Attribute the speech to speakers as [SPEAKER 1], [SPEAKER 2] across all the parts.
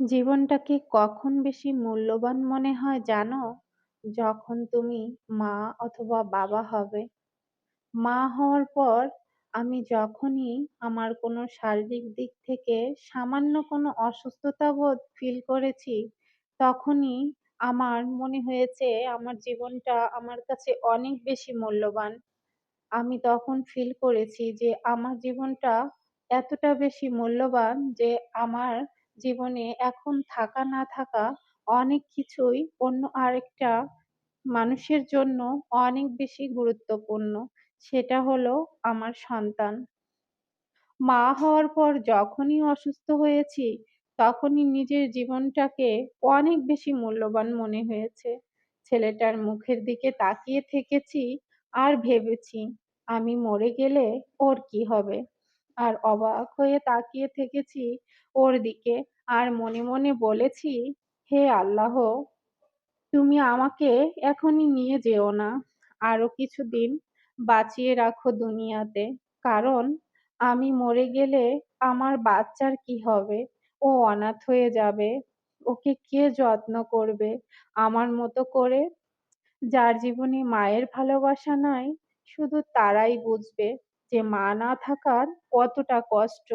[SPEAKER 1] জীবনটাকে কখন বেশি মূল্যবান মনে হয় জানো? যখন তুমি মা অথবা বাবা হবে। মা হওয়ার পর আমি যখনই আমার কোনো শারীরিক দিক থেকে সামান্য কোনো অসুস্থতা বোধ ফিল করেছি, তখনই আমার মনে হয়েছে আমার জীবনটা আমার কাছে অনেক বেশি মূল্যবান। আমি তখন ফিল করেছি যে আমার জীবনটা এতটা বেশি মূল্যবান যে আমার জীবনে এখন থাকা না থাকা অনেক কিছুই অন্য আরেকটা মানুষের জন্য অনেক বেশি গুরুত্বপূর্ণ। সেটা হলো আমার সন্তান। মা হওয়ার পর যখনই অসুস্থ হয়েছি, তখনই নিজের জীবনটাকে অনেক বেশি মূল্যবান মনে হয়েছে। ছেলেটার মুখের দিকে তাকিয়ে থেকেছি আর ভেবেছি আমি মরে গেলে ওর কি হবে? আর অবাক হয়ে তাকিয়ে থেকেছি ওর দিকে আর মনে মনে বলেছি, হে আল্লাহ তুমি আমাকে এখনই নিয়ে যেও না। আরও কিছুদিন বাঁচিয়ে রাখো দুনিয়াতে। কারণ আমি মরে গেলে আমার বাচ্চার কি হবে? ও অনাথ হয়ে যাবে। ওকে কে যত্ন করবে? আমার মতো করে? যার জীবনে মায়ের ভালোবাসা নাই, শুধু তারাই বুঝবে যে মা না থাকার কতটা কষ্ট।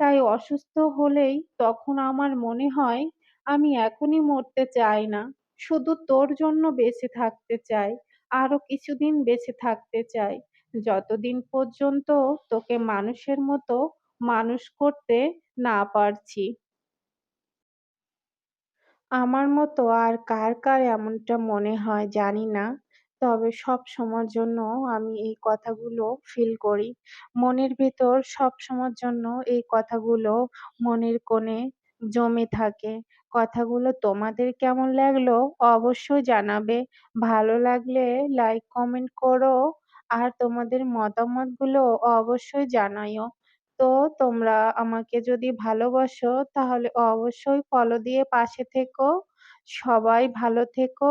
[SPEAKER 1] তাই অসুস্থ হলেই তখন আমার মনে হয় আমি এখনই মরতে চাই না। শুধু তোর জন্য বেঁচে থাকতে চাই। আরও কিছুদিন বেঁচে থাকতে চাই। যতদিন পর্যন্ত তোকে মানুষের মতো মানুষ করতে না পারছি। আমার মতো আর কার কার এমনটা মনে হয় জানি না। তবে সব সময়ের জন্য আমি এই কথাগুলো ফিল করি। মনের ভেতর সব সময়ের জন্য এই কথাগুলো মনের কোণে জমে থাকে। কথাগুলো তোমাদের কেমন লাগল অবশ্যই জানাবে। ভালো লাগলে লাইক, কমেন্ট করো আর তোমাদের মতামতগুলো অবশ্যই জানাইও। তো তোমরা আমাকে যদি ভালোবাসো তাহলে অবশ্যই ফলো দিয়ে পাশে থেকো। সবাই ভালো থেকো।